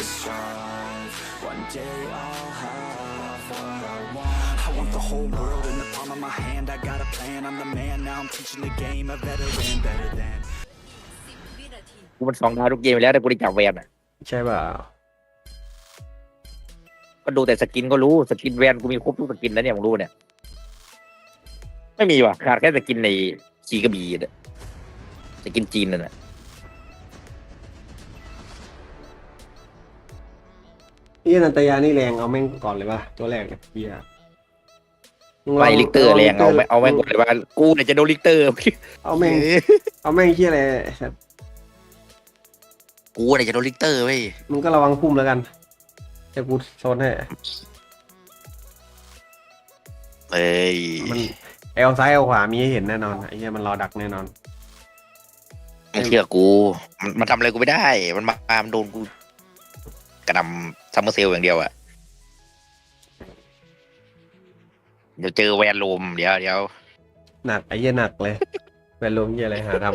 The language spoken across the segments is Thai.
to strive. One day I'll have what I want. I want the whole world in the palm of my hand. I got a plan, I'm the man. Now I'm teaching the game, a veteran, better than. กูมันสองดาวทุกเกมไปแล้วแต่กูได้จับแวนอะ ใช่เปล่าก็ดูแต่สกินก็รู้สกินแวนกูมีครบทุกสกินแล้วเนี่ยมึงรู้เนี่ย ไม่มีว่ะขาดแค่สกินในชีกระบี่เนี่ยสกินจีนนั่นแหละ พี่นันตยานี่แรงเอาแม่งก่อนเลยป่ะตัวแรกเนี่ยเบียร์มึงลไม่องลิกเตอร์แรงเอาลิกไม่เอาแม่งก่อนเลยว่ากูเนี่ยจะโดนลิกเตอร์ เอาแม่งเอาแม่งที่อะไรไอ้สัสกูเนี่ยจะโดนลิกเตอร์เว้ยมึงก็ระวังพุ่มแล้วกันจะกูโซนให้เอ้ยมันเอลซ้ายเอลขวามีให้เห็นแน่นอนไอ้เหี้ยมันรอดักแน่นอนไม่เชื่อกู มันมันทำอะไรกูไม่ได้ มันมามันโดนกู กระหนำซัมเมอร์เซลอย่างเดียวอะเดี๋ยวเจอแวนโลมเดี๋ยวเดี๋ยวหนักไอ้เหี้ยหนักเลยเป็นลมเหี้ยอะไรหาท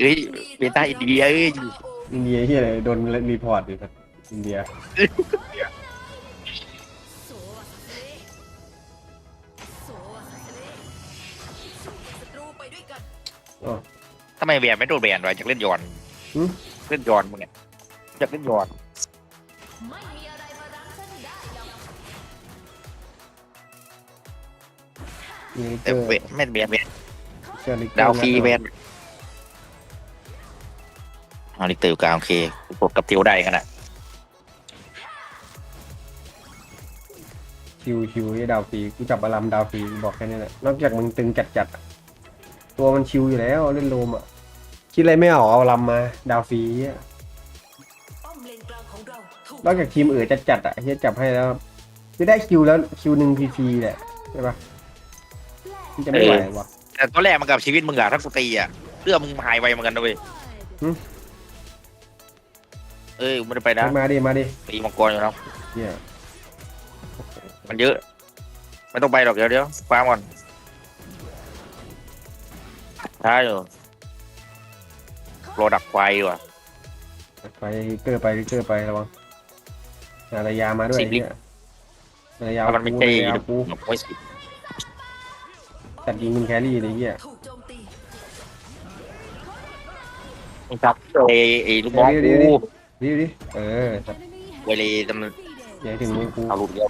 เอ้ยเบต้าอินเดียเอ้ยำอินเดียเหี้ยอะไรโดนรีพอร์ตอยู่ครับอินเดียอ๋อ ทำไมแวนไม่โดนแวนวะจากเล่นยอนหืมเล่นยอนมึงเนี่ยจากเล่นยอน มีลิกเตแต่อร์เวนไม่แวนแวนเชื่อลิกเตอร์ดาวฟรีแวนเอาลิกเตอร์อยู่กลางโอเคกูกดกับเทียวได้กันนะคิวคิวที่ดาวฟรีกูจับอารามดาวฟรีกูบอกแค่นี้แหละนอกจากมึงตึงจัดจัดๆอะตัวมันชิวอยู่แล้วเล่นโลมอะคิดอะไรไม่ออกเอาอารามมาดาวฟรีอะ นอกจากทีมอื่นจัดจัดๆอะที่จับให้แล้วคือได้คิวแล้วคิวหนึ่งพีพีแหละใช่ปะมันจะไม่ไหววะแต่ตอนแรกมันกับชีวิตมึงอะถ้ากูตีอะเรื่องมึงหายไวเหมือนกันนะเว้ยหืมเอ้ยกูไม่ได้ไปนะมาดิมาดิตีมังกรอยู่แล้วเนี่ยมันเยอะไม่ต้องไปหรอกเดี๋ยวเดี๋ยวฟังก่อนใช่อยู่รอดักไฟดีกว่าไปลิกเตอร์ไปลิกเตอร์ไประวัง นารายามาด้วยสิบลิเนี่ยนารายาถ้ามันไม่กูใช่นารายากูโอ้ยสิจัดยิงมึงแครี่เลยเหี้ยครับไอ้ไอ้ลูกน้องเดี๋ยวกูดิดิเออจัดเวลีจำนวนใหญ่ถึงมือกูเอาลูกเดียว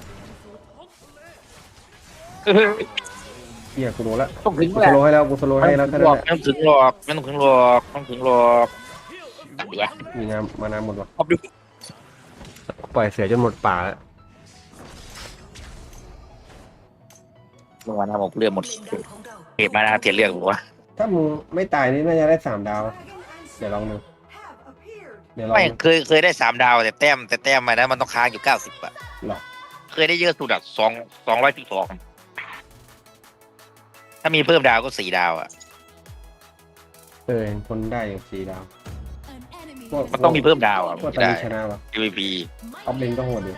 เหี้ยกูโดนละต้องถึงกูแหสละโลว์ให้แล้วกูสโลว์ให้แล้วไม่แค่ต้นั้อนงแหละถึงหรอกไม่ต้องถึงหรอกไม่ต้องถึงหรอกดีกว่ามีน้ำมาน้ำหมดวะขอบดู ปล่อยเสือจนหมดป่าแล้วเมื่อวานนะผมเรื่องหมดเก็บมานะเทียนเรื่องผมว่าถ้ามึงไม่ตายนี่น่าจะได้สามดาว เดี๋ยวลองดูเดี๋ยวลองไม่เคยเคยได้สามดาวแต่แต้มแต่แต้มมานะมันต้องค้างอยู่เก้าสิบอะหรอเคยได้เยอะสุดอะสองสองร้อยสิบสองถ้ามีเพิ่มดาวก็สี่ดาวอะเออเห็นคนได้อย่างสี่ดาว มันต้องมีเพิ่มดาวอะว่าไม่ตอนได้นี้ชนะวะ PVP ออฟเลนก็โหดอยู่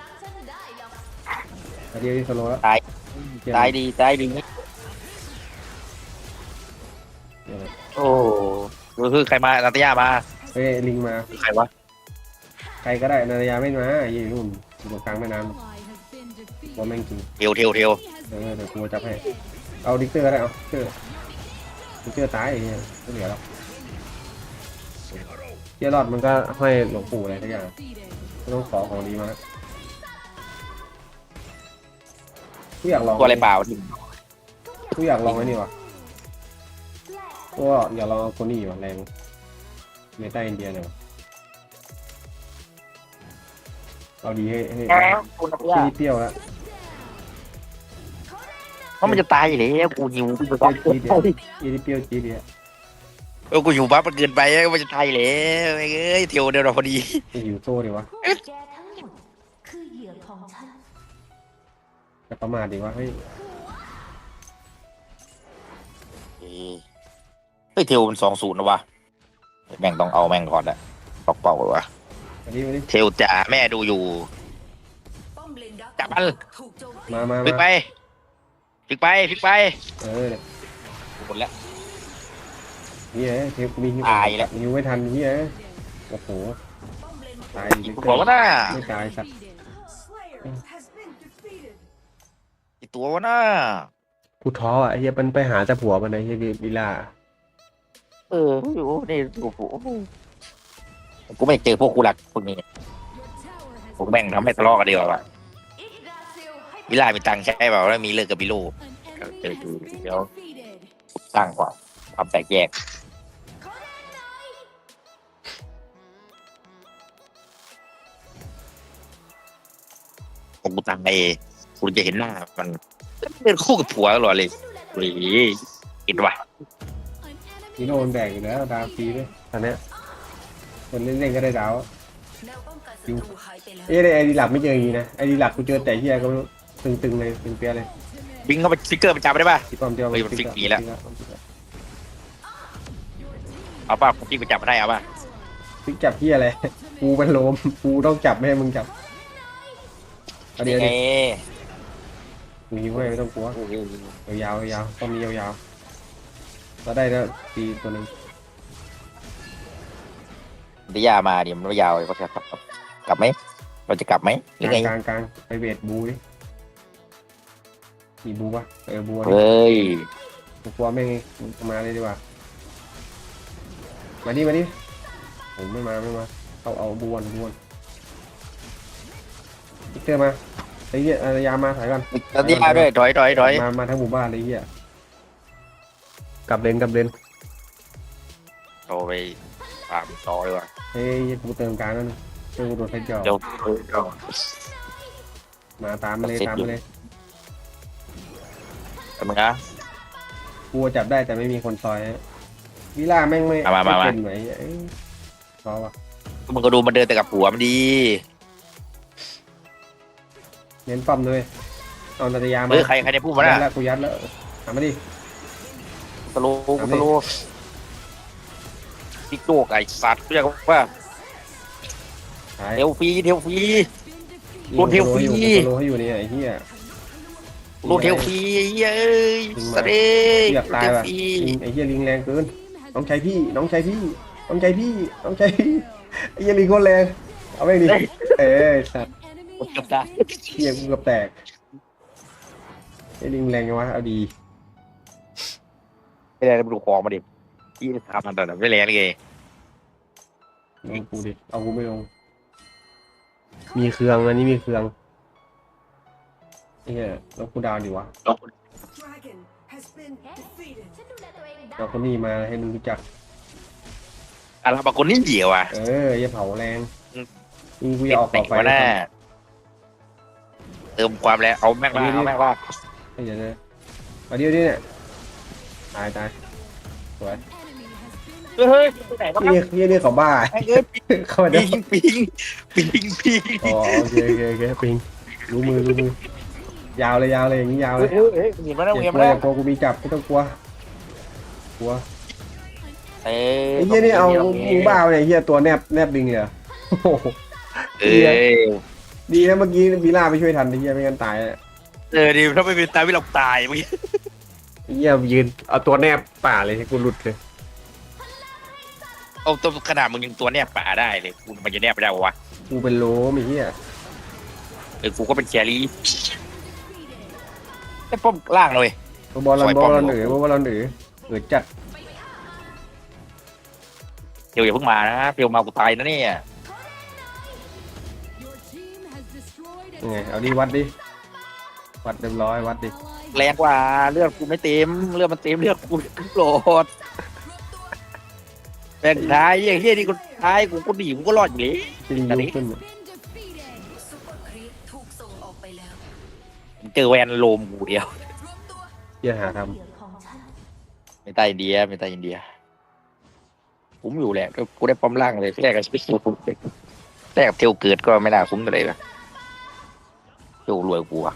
แต่เดียวที่สโลว์แล้วตายเดี๋ยวตายดีตายดีเดี๋ยวโอ้ก็คือใครมานัตยามาเฮ้ยลิงมา คือใครวะใครก็ได้นารายาไม่มาอยู่นู่นอยู่ตรงกลางแม่น้ำว่าแม่งจริงเทวเทวเทวเออเดี๋ยวกูจับให้ เอาดิกเตอร์ก็ได้เอาดิกเตอร์ดิกเตอร์ตายไอ้เนี่ยไม่เหลือแล้ว เจียรอดมันก็ให้หลวงปู่อะไรทุกอย่างไม่ต้องขอของดีมาแล้วกูอยากลองตัวอะไรเปล่าที่กูอยากลองไอ้นี่วะก็อยากลองเอาคนนี้ว่ะแรงเมตาอินเดียเลยวะเอาดีให้ให้คุณนัตยาที่เปรี้ยวแล้วเพราะมันจะตายอยู่แล้วกูหิวกูจะเปรี้ยวจี๊ดเดียวอีที่เปรี้ยวจี๊ดเดียวเออกูหิวปั๊บมันเกินไปมันจะตายอยู่แล้วไอ้เอ้ยเทวเดียวเราพอดีจะหิวโซ่ดีวะแกทั้งหมดคือเหยื่อของฉัน จะประมาทดีวะเฮ้ยเฮ้ยเทวมันสองศูนย์นะวะแม่งต้องเอาแม่งก่อนแหละตอกเป่าเลยวะมาดิมาดิเทวจ๋าแม่ดูอยู่จับมันมามาพลิกมาไปพลิกไปพลิกไปเออเนี่ยหมดแล้ว นี่ไงเทปมีหิวตายแล้ว หิวไม่ทันนี่ไงโอ้โหตายกูบอกว่าน่าไม่ตายสัตว์อีตัววะน่ากูท้ออะไอ้เหี้ยมันไปหาแต่ผัวมันไอ้เหี้ยวิลล่าเอออยู่นี่โอ้โหกูไม่เจอพวกกูหลักพวกนี้พวกแม่งทำให้ทะเลาะกันดีกว่าว่ะอิกราซิลให้วิลามีตังค์ใช่เปล่าแล้วมีเลิกกับบิโลเดี๋ยวดูเดี๋ยวสร้างกว่าความแตกแยก ผมกูตังไอ้คุณจะเห็นหน้ามันเดินคู่กับผัวตลอดเลยเฮ้ยอิดว่ะนี่โดนแบกอยู่แล้วดาวฟรีด้วยตอนเนี้ยคนเล่นๆก็ได้ดาวแนวป้องกันศัตรูหายไปแล้วเอ้ยไอดีหลักไม่เจออย่างนี้นะไอดีหลักกูเจอแต่เฮียก็ไม่รู้ตึงๆเลยตึงเปียเลยบิงเข้าไปสติ๊กเกอร์ประจำได้ป่ะ ที่ป้อมเดียวเฮ้ยมันฟิกหนีแล้วฟิเอาป่ะผมพี่ประจำมาได้เอาป่ะฟิกจับเฮียอะไรกูเป็นโลมกูต้องจับไม่ให้มึงจับ เอาเดี๋ยวไงดิกูยิงให้ไม่ต้องกลัว ยาวๆยาวๆต้องมียาวๆเราได้แล้วตีตัวหนึ่งดิยามาเดี๋ยวมันไม่ยาวเลยเขาจะกลับกลับไหมเราจะกลับไหมหรือกไงลางๆกลางๆไปเวทบูดิมีบูปะเออบูดิเฮ้ยกูกลัวแม่งมาเลยดีกว่า มาดิมาดิผมไม่มาไม่มาเอาเอาบวนบวน พิกเตอร์มาไอ้เหี้ยอารยามาถ่ายก่อนแล้วดิยาด้วยถอยถอยถอยมามาทั้งหมู่บ้านเลยไอ้เหี้ยกลับเลนกลับเลนโทรไปตามซอยว่ะเฮ้ยกูเติมกลางแล้วนะเจอกูโดนไฟจอเดี๋ยวเดี๋ยวมาตามมาเลยตามมาเลยทำไงนะกูจับได้แต่ไม่มีคนซอยฮะวิล่าแม่งไม่มามามาไเป็นไหมเอ้ยรอวะมึงก็ดูมันเดินแต่กับผัวมันดี เน้นป้อมด้วยเอานาตยามาเฮ้ยใครใครได้พูดมายัน่ะดแล้วกูยัดแล้วถามมาดิ สโลว์กูสโลว์ติ๊กโจกไอ้สัตว์เรียกว่าหายเทลฟรีเทลฟรี โดนเทลฟรี โดนให้อยู่เนี่ยไอ้เหี้ยโดนเทลฟรีไอ้เหี้ยเอ้ยสเตย์อยากตายเทลว่ะฟรีลิงไอ้เหี้ยลิงแรงเกิน น้องชายพี่ น้องชายพี่ น้องชายพี่ น้องชายพี่ ไอ้เหี้ยลิงโคตรแรง เอาไปดิ เอ้ยสัตว์ ผมเกือบตายเหี้ยกูเกือบแตกไอ้ลิงแรงไงวะเอาดีไม่ได้ไปดูของมาดิที่ทำมันแต่ไม่แรงเลยไงเอากูดิเอากูไม่ลงมีเครื่องอันนี้มีเครื่องไอ้เหี้ยแล้วกูดาวดิวะ Dragon has been defeated. ฉันดูแลตัวเองได้เอาคนนี้มาให้มึงรู้จักอะไรบางคนนี่เหี่ยวอะเอออย่าเผาแรงอืมยิงกูจะออกต่อไฟวะน่า เติมความแล้วเอาแม่งว่าเอาแม่งว่าไอ้เดี๋ยวนะเอาเดี๋ยวนี้เนี่ยตายตายสวยเฮ้ยไปไหนวะครับนี่นี่นี่เขาบ้าไอ้เอ้ยเข้ามาได้ปิงปิงปิงปิงอ๋อโอเคโอเคโอเคปิงรู้มือรู้มือยาวเลยยาวเลยอย่างนี้ยาวเฮ้เลยยเฮ้ยเห็นมาแล้วอย่าเห็นกลัมาวอแล้วย่ากลัวกูมีจับไม่ต้องกลัวกลัวเอ้ไอ้เหี้ยนี่เอามึงบ้าไปเนี่ยไอ้เหี้ยตัวแนบแนบลิงเลยเหรอโอ้โห เอ้ย ดีนะเมื่อกี้วีล่าไปช่วยทันไอ้เหี้ยไม่งั้นตายอะเออดิถ้าไม่เป็นตายไม่หลอกตายเมื่อกี้ไอ้เหี้ยยืนเอาตัวแนบป่าเลยให้กูหลุดเลยเอาตัวขนาดมึงยังตัวแนบป่าได้เลยกูมันจะแนบไปได้วะกูเป็นโลมไอ้เหี้ยเออกูก็เป็นแครี่ไอ้ป้อมล่างเลย บอลลันซอยบป้ออลมลันเหนือบอลลันเหนือเหนือจัดเดี๋ยวอย่าเพิ่งมานะเดี๋ยวมากูตายนะเนี่ย ไงเอาดิวัดดิวัดเรียบร้อยวัดดิแรงกว่าเลือดกูไม่เต็มเลือดมันเต็มเลือดกูโหลดแบ่งท้ายอย่างเฮียนี่กูท้ายกูก็หนีกูก็รอดอยู่เลยจริงอันยุนี้บขึ้นซุปเปอร์ครีปถูกส่งออกไปแล้วเจอแวนโลมกูเดียวรวมตัวเหี้ยหาทเหยื่อของฉันไม่ใต้อินเดียไม่ใต้อินเดียคุ้มอยู่แหละก็กูได้ป้อมล่างเลยแรกกับชีวิตกูแรกกับเทลเกิดก็ไม่น่าคุ้มเลยนะ เทลรวยกูอะ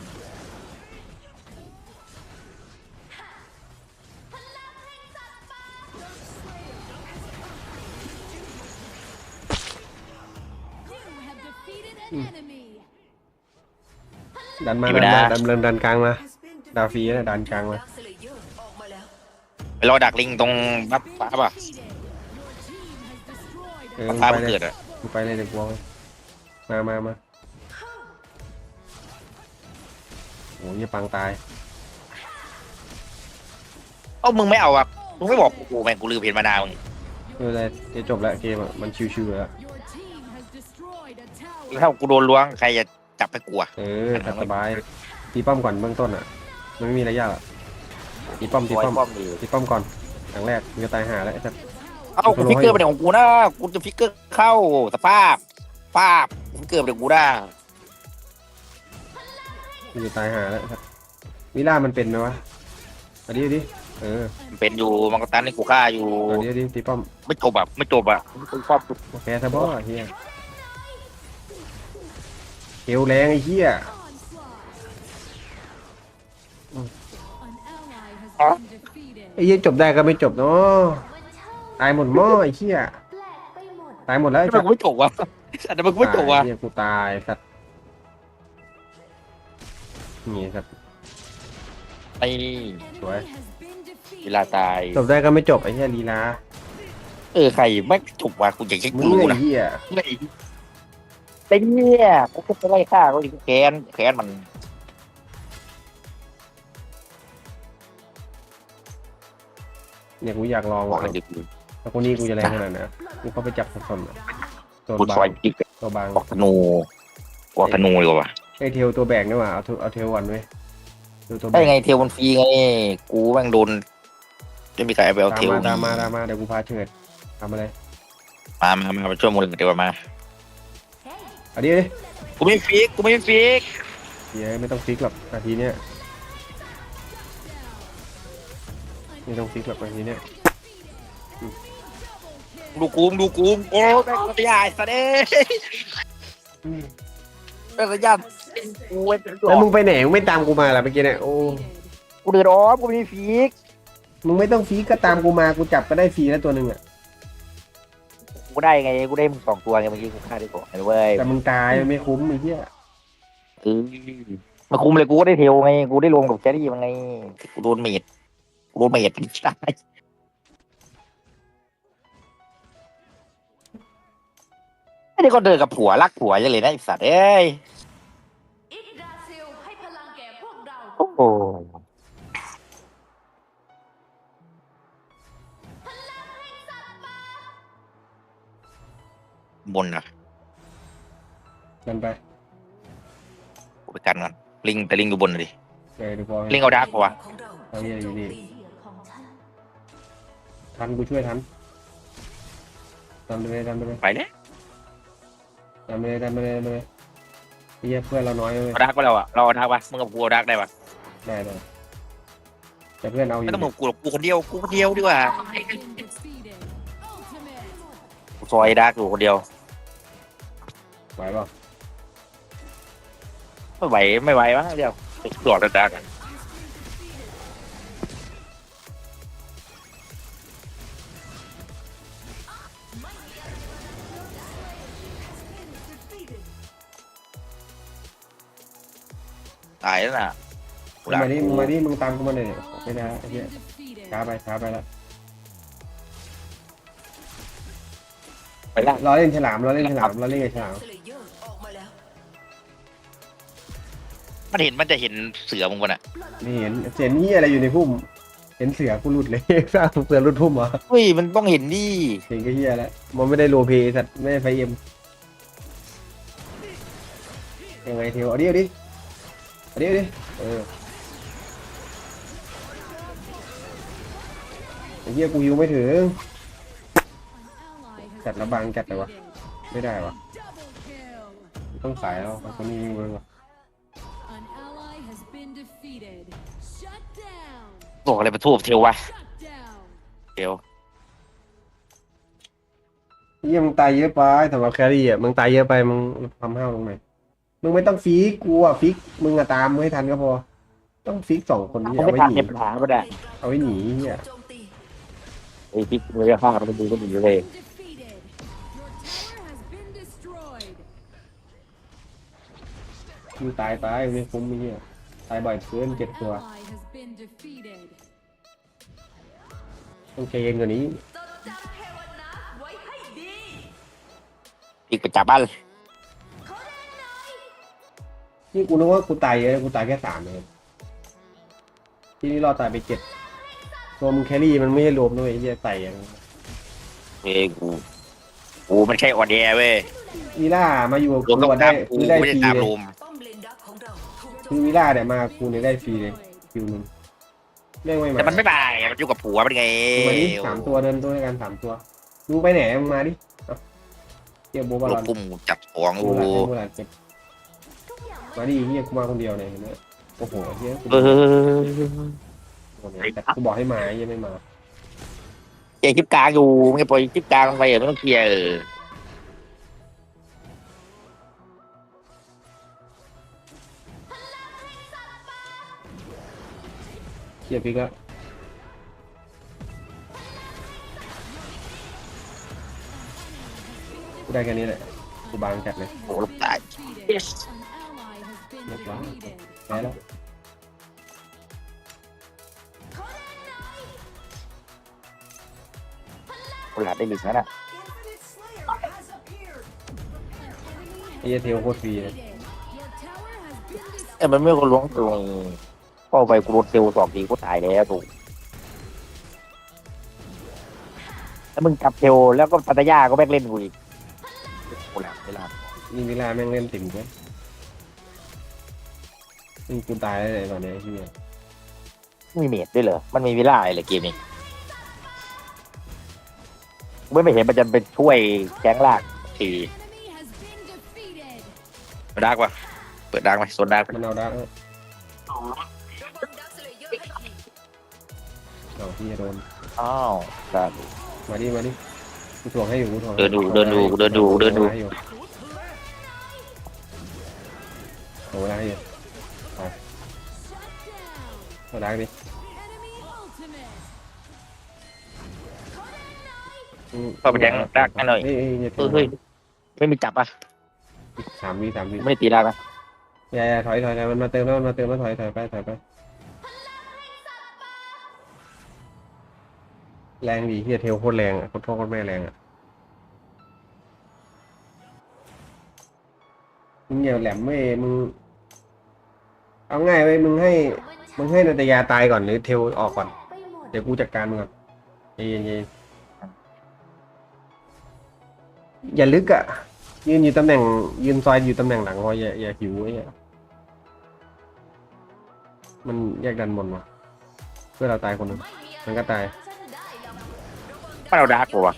ำดันมาดันมาดันดันดันกลางมา Has been ดาฟีนะดันกลางมาดาร์คสเลเยอร์ออกมาแล้วไปรอดักลิงตรงบัฟฟ้าป่ะเออบัฟมึงฟ้าไปมันเลยเกิดอะมึงไปเลยเดี๋ยวกลัวมามามา โอ้ยอย่าปังตาย เอ้ามึงไม่เอาอะมึงไม่บอกกูแม่งกูลืมเห็นมานาวมึงไม่เป็นไรจะจบแล้วเกมอะมันชิวๆแล้ว Your team has destroyed a tower. ถ้ากูโดนล้วงใครจะจับให้กลัว เออตัดสบายตีป้อมก่อนเบื้องต้นอะ มันไม่มีอะไรยากอะตีป้อมตีไว้ป้อมป้อมดีตีป้อมก่อนครั้งแรกมึงจะตายหาแล้วไอ้สัสเอ้ากูฟิกเกอร์ไปไหนของกูนะกูจะฟิกเกอร์เข้าสภาพภาพฟิกเกอร์ไปไหนของกูได้ มึงจะตายหาแล้วไอ้สัสวิล่ามันเป็นไหมวะเอาดิเอาดิเออมันเป็นอยู่มันก็ตันให้กูฆ่าอยู่เอาดิเอาดิตีป้อมไม่จบอะไม่จบอะไม่ชอบโอเคซะบ่เฮียเกลแรงไอ้เฮีย An ally has been defeated. ไอ้เฮียจบได้ก็ไม่จบเนาะตายหมดหม้อไอ้เฮียตายหมดแล้วไอ้ทำไมสัสกูไม่จบวะทำไมกูไม่จบวะตายเฮียกูตายสัส นี่สัสไอ้สวย Enemy has been defeated. เวลาตาย จบได้ก็ไม่จบไอ้เฮียลีลาเออใครไม่จบวะกูอยากจะมึงรู้ไอ้นะเฮียไม่ไอ้เนี่ยกูก็จะไล่ฆ่าเขาอีกแค้นแค้นมันเนี่ยกูอยากลองบอกว่ะให้ดึกถ้าคนนี้กูจะแรงขนาดไหนอะกูเข้าไปจับคนๆอะตัวกูบาซอยงจิกตัวบางออกธนูออกธนูดีกว่า ไอเทลตัวแบกนี่หว่าเอาเทลเอาเทลวันไว้ดูตัวแบได้กไงเทลมันฟรีไง กูแม่งโดนจะมีใครเอาไปเอาตามเทลมาตามมาตามมาเดี๋ยวกูพาเฉิดทำอะไรมามามามาช่วยมูลเดี๋ยวมา เอาดิเอาดิกูไม่ฟิก กูไม่ฟิก เดี๋ยวไม่ต้องฟิกหรอกนาทีเนี้ยไม่ต้องฟิกหรอกนาทีเนี้ยดูกูมดูกูมโอ้แม่งกระยายซะเด้แม่งกระยา ยกูเว้นแล้วมึงไปไหนมึงไม่ตามกูมาล่ะเมื่อกี้เนี่ยโอ้กูเดือดร้อนกูไม่ฟิกมึงไม่ต้องฟิกก็ตามกูมากูจับก็ได้ฟรีแล้วตัวหนึ่งอะกูได้ไงกูได้มึงสองตัวไงเมื่อกี้กูฆ่าได้ก่อนเลยเว้ยแต่มึงตายมันไม่คุ้มไอ้เหี้ยเออมาคุมเลยกูก็ได้เทลไงกูได้รวมกับแครี่มันไงกูโดนเมดกูโดนเมดใช่ไม่ได้ก็เดินกับผัวรักผัวยังเลยนะไอสัตว์เอ้ย โอ้โหบนอะมันไปกูไปกันก่อนลิงแต่ลิงอยู่บนน่ะดิเออดูพอลิงเอาดาร์กปะวะของเราเอาเนี่ยอยู่นี่ของฉันทันกูช่วยทันทำไปเลยทำไปเลยไปเลยทำไปเลยทำไปเลยทำไปเลยไอ้เหี้ยเพื่อนเราน้อยเลยเอาดาร์กไปแล้วอะเราเอาดาร์กปะมึงกับกูเอาดาร์กได้ปะ ได้ได้แต่เพื่อนเอาอไม่ยู่ต้องมึงกูหรอกกูคนเดียวกูคนเดียวดีกว่า Has been defeated. Ultimate. กูซอยดาร์กอยู่คนเดียว ไหวเปล่าไม่ไหวไม่ไหวมั้งเดียวตรวจดาร์กอะตายแล้วน่ะ กูมึงด่ามาดิกูมึงมาดิมึงตามกูมาเลยไม่ได้ไอ้เหี้ย Defeated. ช้าไปช้าไปแล้วไปละรอเล่นฉลามรอเล่นฉลามรอเล่นกับฉลามสเลเยอร์ออกมาแล้วมันเห็นมันจะเห็นเสือมึงก่อนอะไม่เห็นเห็นนี่อะไรอยู่ในพุ่ม เห็นเสือกูหลุดเลย สร้างเสือหลุดพุ่มเหรอเฮ้ยมันต้องเห็นดิเห็นก็เฮียแล้วมันไม่ได้โรลเพลย์สัตว์ไม่ได้ไฟเอ็มยังไงเทวเอาดิเอาดิเอาดิเอาดิเออไอ้ เหี้ยกูยิวไม่ถึง Ally has จัดระบังจัดเลยวะ defeated. ไม่ได้วะ Double kill. ต้องสายแล้วคนนี้ยิงเลยวะ An ally has been defeated. Shut down. บอกอะไรมาทูบเทววะ Shut down. เทวเหี้ยมึงตายเยอะไปสำหรับแครี่อะมึงตายเยอะไปมึงทำห้าวลงหน่อยมึงไม่ต้องฟิกกูอะฟิกมึงอะตามมึงให้ทันก็พอ ต้องฟิกสองคนนี้เขาเอาไม่ไว้ทันหนีเห็นปัญหาไม่ได้เอาไว้หนีเฮียโจมตี ไอ้พี่มือข้างมันดูก็ดีเลย Been defeated. Your tower has been destroyed. มึงตายตายไม่คุ้มไอ้เฮียตายบ่อยเกินเจ็ดตัว Ally has been defeated. ต้องใจเย็นกว่านี้จดจำเทวนาไว้ให้ดีอีกไปจับบ้านขอนี่กูนึกว่ากูตายเยอะกูตายแค่สามเองที่นี่รอดตายไปเจ็ด ตัวมึงแครี่มันไม่ใช่รวมด้วยไอ้เหี้ยใส่อย่างเฮ้ยกูกูมันใช่ออดแอร์เว้ยวีล่ามาอยู่กับรวมกูต้องอะได้ตามกูคือได้ไม่ฟได้รีตามเลยรูมป้อมเลนดักของเราถูกโจคือมวีล่าเนี่ยมากูเนี่ยได้ฟรีเลยคิวหนึงแม่งไม่มาแต่มันไม่บายมันอยู่กับผัวมันไงดูมาดิสามตัวเดินตัวด้วยกันสามตัวดูไปไหนมึงมาดิเอาเกี่ยวโบบอลลูลกอนกุ้มจับของกูกูหลานเจ็บมาดิเฮียกูมาคนเดียวเนี่ยเห็นไหมโอ้โหเฮียกูเออ แต่กูบอกให้มาเฮียไม่มาเจ๊คลิปกลางอยู่มึงจะปล่อยคลิปกลางไปเหรอไม่ต้องเคลียร์เออเฮียพลิกแล้วกูได้แค่นี้แหละกูบางจัดเลยโอ้ลูกตาย Defeated. An ally has been Look, wow. defeated. แพ้แล้ว กูหลาดได้หลิงแล้วน่ะ Infinite Slayer has appeared. ไอ้เหี้ยเทลโคตรฟรีเลย Your tower has been destroyed. แต่มันไม่คนล้วงตรงเข้าไปกูโดนเซลล์สองทีกูตายแล้วถูกแล้วมึงจับเทลแล้วก็ปัตยาก็แบกเล่นกูอีกกูหลับไม่หลับนี่เวลาแม่งเล่นติ่มเว้ยนี่กูตายแล้วเลยตอนนี้ไอ้เฮียมีเมดด้วยเหรอ มันมีเวลาอะไรเหรอ เกมนี้กูไม่เห็นมันจะไปช่วยแก๊งลากที Enemy has been defeated. เปิดดักปะเปิดดักไหมโซนดักมันเอาดักระวังดักสเลเยอร์ให้ทีเอาเฮียโดน อ้าวดักมาดิ มาดิกูถ่วงให้อยู่กูถ่วงให้เดินดูเดินดูเดินดูเดินดู ถ่วงให้อยู่ถ่วงเวลาให้อยู่ Shut down. เอาดักดิ เข้าไปแย่งดักให้หน่อยเฮ้ยเฮ้ยอย่าเออเฮ้ยไม่มีจับอะ สามวิสามวิไม่ได้ตีดักนะอย่าอย่าถอยถอยถอยมันมาเติมแล้วมันมาเติมแล้วถอยถอยไปถอยไปแรงดีเฮียเทลโคตรแรงอะโคตรพ่อโคตรแม่แรงอะมึงอย่าแหลมเว้ยมึงเอาง่ายเว้ยมึงให้มึงให้นาตยาตายก่อนหรือเทลออกก่อนเดี๋ยวกูจัดการมึงก่อนใจเย็นๆ อย่าลึกอะ ยืนอยู่ตำแหน่ง ยืนซอยอยู่ตำแหน่งหลังพออย่าอย่าหิวไอ้เหี้ยมันแยกดันบนวะเพื่อเราตายคนหนึงมันก็ตายมันเอาดักปะวะ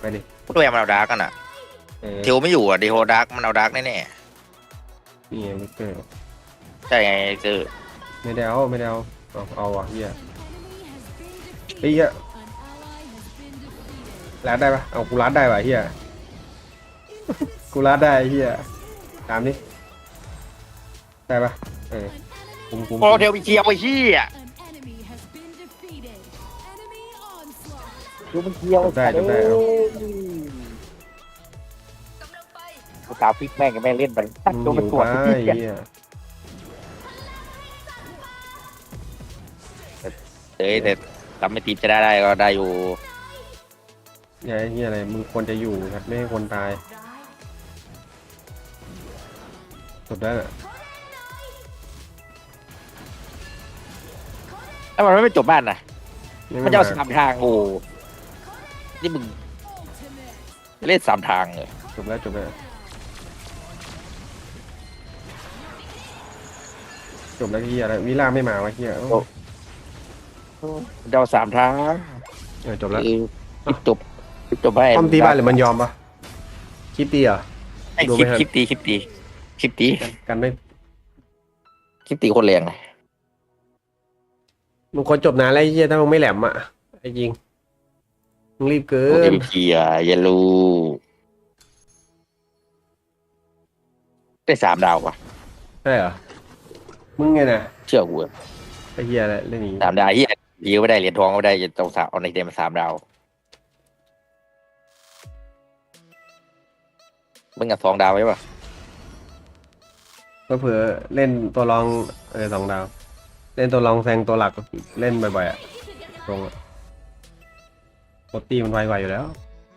ไปดิกูด้วยมันเอาดักกันอะเออเทลไม่อยู่อะเดโฮดักมันเอาดักแน่นี่ไงมิสเตอร์ๆใช่ไงเจอไม่ได้เอาไม่ได้เอาเอาเอาวะเฮีย Enemy has been ไอ้ defeated. เหี้ย An ally has been defeated. รัดได้ปะเอากูรัดได้ปะเฮีย กูรัดได้เฮียตามดิได้ปะเออ An คุม enemy, คุมโอ้เทลไปเชียร์ไปเชีย an enemy has been defeated. Enemy onslaught. ดูมันเชียร์จบได้จบได้เอากำลังไปกูตาฟิกแม่งกับแม่งเล่นไปมึงดูมันหิวตัวไปที่เชียเฮียเฮ้ยแต่ทำไม่ตีจะได้ได้ก็ได้อยู่อย่าไอ้เฮียอะไรมึงควรจะอยู่ครับไม่ให้คนตาย ร้ายจบได้แหละแล้วมันไม่จบบ้านนะไม่มันจะเอามาสามทางโอ้นี่มึง Ultimate. เล่นสามทางเลยจบแล้วจบแล้วจบแล้วเฮียอะไรวิล่าไม่มาวะเฮียเอ้ามันจะเอาสามทางเออจบแล้วเออคลิปจบคลิปจบให้ป้อมตีบ้านหรือมันยอมปะคลิปตีเหรอไอ้ดูคลิปไม่ทันคลิปตีคลิปตี คลิปตีกันไม่คลิปตีโคนแรงเลยมึงควรจบนานแล้วไอ้เฮียถ้ามึงไม่แหลมอะไอ้จริงมึงรีบเกิโอเอ็นมพีอะอย่ารู้ได้สามดาวว่ะ ใช่เหรอมึงไงน่ะเชื่อกูอะไอ้เฮียอะไรเรื่องนี้สามดาวเฮียยิงไม่ได้เหรียญทองไม่ได้จะต้องสามเอาในเกมมาสามดาวมึงกับสองดาวไว้ป่ะก็ เผื่อเล่นตัวรองเออสองดาว เล่นตัวรองแซงตัวหลักเล่นบ่อยๆอะตรงอะปกตีมันไวกว่าอยู่แล้ว